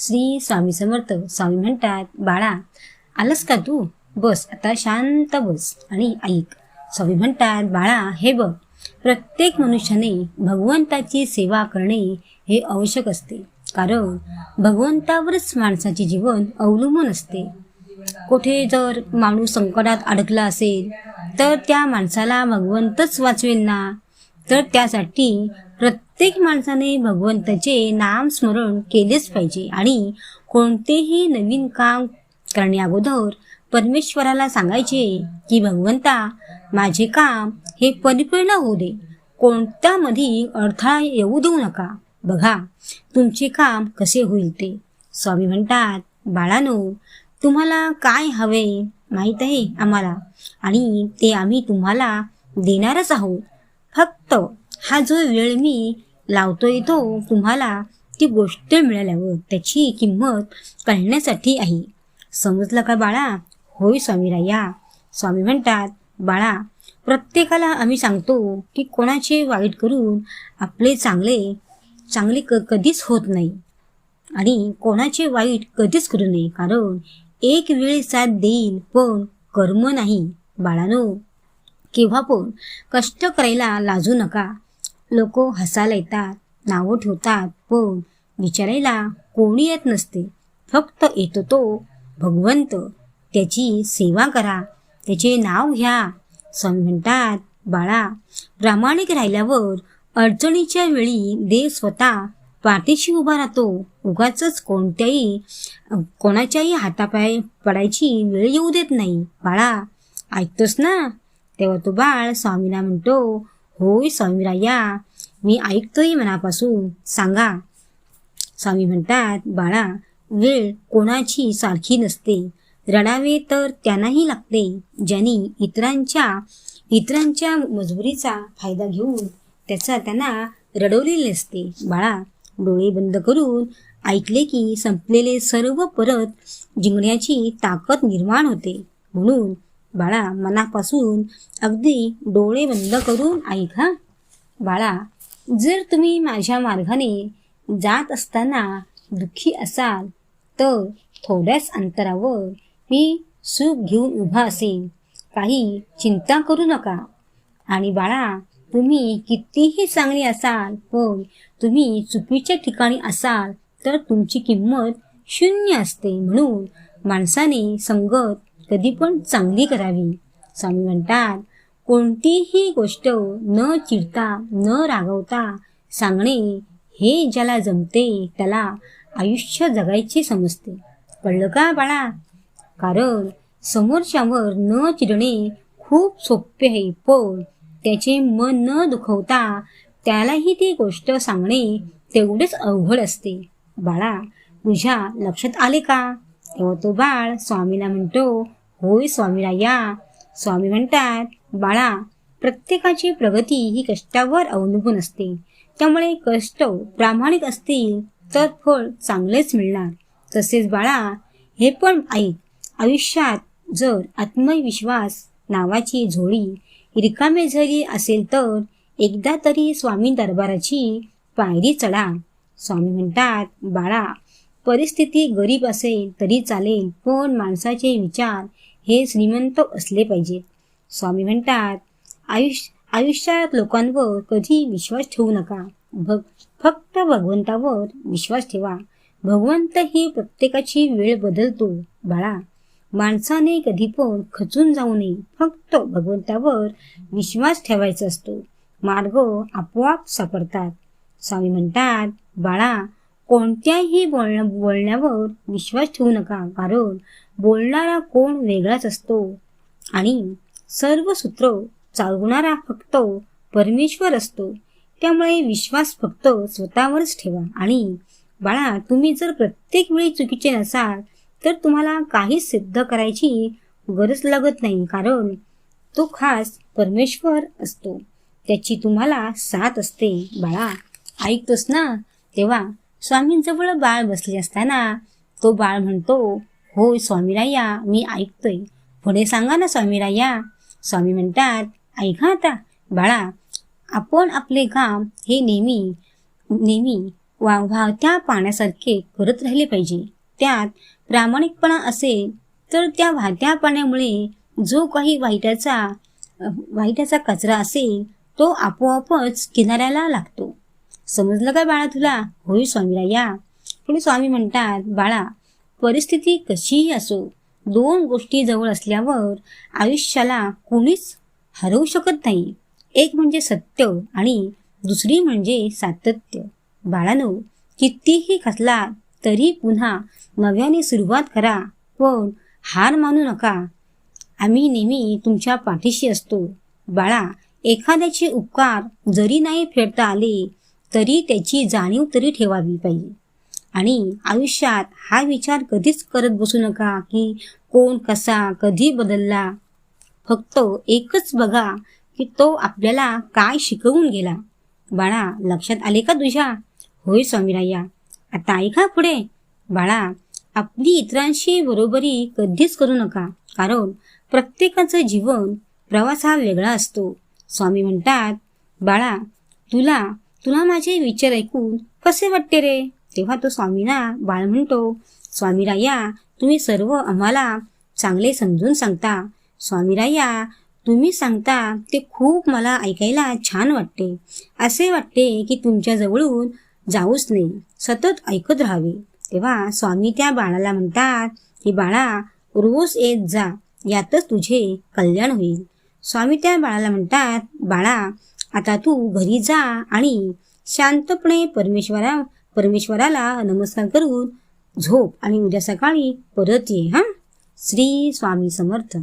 श्री स्वामी समर्थ. स्वामी म्हणतात बाळा आलंस का तू? बस आता शांत बस आणि ऐक. स्वामी म्हणतात बाळा हे बघ प्रत्येक मनुष्याने भगवंताची सेवा करणे हे आवश्यक असते. कारण भगवंतावरच माणसाचे जीवन अवलंबून असते. कुठे जर माणूस संकटात अडकला असेल तर त्या माणसाला भगवंतच वाचवेल ना. तर त्यासाठी प्रत्येक माणसाने भगवंताचे नाम स्मरण केलेच पाहिजे आणि कोणतेही नवीन काम करण्याअगोदर परमेश्वराला सांगायचे की भगवंता माझे काम हे परिपूर्ण होऊ दे. कोणत्यामध्ये अडथळा येऊ देऊ नका. बघा तुमचे काम कसे होईल ते. स्वामी म्हणतात बाळानो तुम्हाला काय हवे माहीत आहे आम्हाला. आणि ते आम्ही तुम्हाला देणारच आहोत. फक्त हा जो वेळ मी लावतोय तो तुम्हाला ती गोष्ट मिळाल्यावर त्याची किंमत कळण्यासाठी आहे. समजलं का बाळा? होय स्वामीराया. स्वामी म्हणतात बाळा प्रत्येकाला आम्ही सांगतो की कोणाचे वाईट करून आपले चांगले चांगले क कधीच होत नाही. आणि कोणाचे वाईट कधीच करू नये कारण एक वेळ साथ देईल पण कर्म नाही. बाळानो केव्हा पण कष्ट करायला लाजू नका. लोक हसायला येतात नावं ठेवतात पण विचारायला कोणी येत नसते. फक्त येतो तो भगवंत. त्याची सेवा करा त्याचे नाव घ्या. स्वामी म्हणतात बाळा प्रामाणिक राहिल्यावर अडचणीच्या वेळी देव स्वतः. पाठीशी उभा राहतो. उगाच कोणत्याही कोणाच्याही हातापाय पडायची वेळ येऊ देत नाही. बाळा ऐकतोस ना? तेव्हा तो बाळ स्वामीला म्हणतो होय स्वामीराया. मी ऐकतोय मनापासून. सांगा. स्वामी म्हणतात बाळा वेळ कोणाची सारखी नसते. रडावे तर त्यांनाही लागते ज्यांनी इतरांच्या इतरांच्या मजबुरीचा फायदा घेऊन त्याचा त्यांना रडवलेले असते बाळा डोळे बंद करून ऐकले की संपलेले सर्व परत जिंकण्याची ताकद निर्माण होते. म्हणून बाळा मनापासून अगदी डोळे बंद करून ऐका बाळा जर तुम्ही माझ्या मार्गाने जात असताना दुःखी असाल तर थोड्याच अंतरावर मी सुख घेऊन उभा असेन. काही चिंता करू नका. आणि बाळा तुम्ही कितीही चांगली असाल पण तुम्ही चुकीच्या ठिकाणी असाल तर तुमची किंमत शून्य असते म्हणून माणसाने संगत कधी पण चांगली करावी. स्वामी म्हणतात कोणतीही गोष्ट न चिडता न रागवता सांगणे हे ज्याला जमते त्याला आयुष्य जगायचे समजते. कळलं का बाळा? कारण समोरच्यावर न चिडणे खूप सोपे आहे पण त्याचे मन न दुखवता त्यालाही ती गोष्ट सांगणे तेवढेच अवघड असते. बाळा तुझ्या लक्षात आले का? तेव्हा तो बाळ स्वामीला म्हणतो होय स्वामीराया. स्वामी म्हणतात बाळा प्रत्येकाची प्रगती ही कष्टावर अवलंबून असते. त्यामुळे कष्ट प्रामाणिक असतील तर फळ चांगलेच मिळणार. तसेच बाळा हे पण ऐक. आयुष्यात जर आत्मविश्वास नावाची झोळी रिकामे जरी असेल तर एकदा तरी स्वामी दरबाराची पायरी चढा. स्वामी म्हणतात बाळा परिस्थिती गरीब असेल तरी चालेल पण माणसाचे विचार हे श्रीमंत असले पाहिजेत स्वामी म्हणतात आयुष्य आयुष्यात लोकांवर कधी विश्वास ठेवू नका. भग फक्त भगवंतावर विश्वास ठेवा. भगवंत ही प्रत्येकाची वेळ बदलतो. बाळा माणसाने कधी पण खचून जाऊ नये. फक्त भगवंतावर विश्वास ठेवायचा असतो. मार्ग आपोआप सापडतात. स्वामी म्हणतात बाळा कोणत्याही बोलण्या बोलण्यावर विश्वास ठेवू नका कारण बोलणारा कोण वेगळाच असतो. आणि सर्व सूत्र चालवणारा फक्त परमेश्वर असतो. त्यामुळे विश्वास फक्त स्वतःवरच ठेवा. आणि बाळा तुम्ही जर प्रत्येक वेळी चुकीचे नसाल तर तुम्हाला काहीच सिद्ध करायची गरज लागत नाही कारण तो खास परमेश्वर असतो. त्याची तुम्हाला साथ असते. बाळा ऐकतोस ना? तेव्हा स्वामींजवळ बाळ बसले असताना तो बाळ म्हणतो होय स्वामीराया मी ऐकतोय. पुढे सांगा ना स्वामीराया. स्वामी म्हणतात ऐका आता बाळा आपण आपले काम हे नेहमी नेहमी वा वाहत्या पाण्यासारखे करत राहिले पाहिजे. त्यात प्रामाणिकपणा असेल तर त्या वाहत्या पाण्यामुळे जो काही वाईटाचा वाईटाचा कचरा असेल तो आपोआपच किनाऱ्याला लागतो. समजलं का बाळा तुला? होय स्वामीराया पुढे स्वामी म्हणतात बाळा परिस्थिती कशीही असो दोन गोष्टी जवळ असल्यावर आयुष्याला कोणीच हरवू शकत नाही. एक म्हणजे सत्य आणि दुसरी म्हणजे सातत्य. बाळानो कितीही खचला तरी पुन्हा नव्याने सुरुवात करा पण हार मानू नका. आम्ही नेहमी तुमच्या पाठीशी असतो. बाळा एखाद्याचे उपकार जरी नाही फेडता आले तरी त्याची जाणीव तरी ठेवावी पाहिजे. आणि आयुष्यात हा विचार कधीच करत बसू नका की कोण कसा कधी बदलला. फक्त एकच बघा की तो आपल्याला काय शिकवून गेला. बाळा लक्षात आले का तुझ्या? होय स्वामीराया. आता ऐका पुढे. बाळा आपली इतरांशी बरोबरी कधीच करू नका. कारण प्रत्येकाचं जीवन प्रवास हा वेगळा असतो. स्वामी म्हणतात बाळा तुला तुला माझे विचार ऐकून कसे वाटते रे? तेव्हा तो स्वामीना बाळ म्हणतो स्वामीराया तुम्ही सर्व आम्हाला चांगले समजून सांगता. स्वामीराया तुम्ही सांगता ते खूप मला ऐकायला छान वाटते. असे वाटते की तुमच्याजवळून जाऊच नाही सतत ऐकत राहावे. तेव्हा स्वामी त्या बाळाला म्हणतात की बाळा रोज येत जा यातच तुझे कल्याण होईल. स्वामी त्या बाळाला म्हणतात बाळा आता तू घरी जा आणि शांतपणे परमेश्वरा परमेश्वराला नमस्कार करून झोप आणि उद्या सकाळी परत ये हां? श्री स्वामी समर्थ.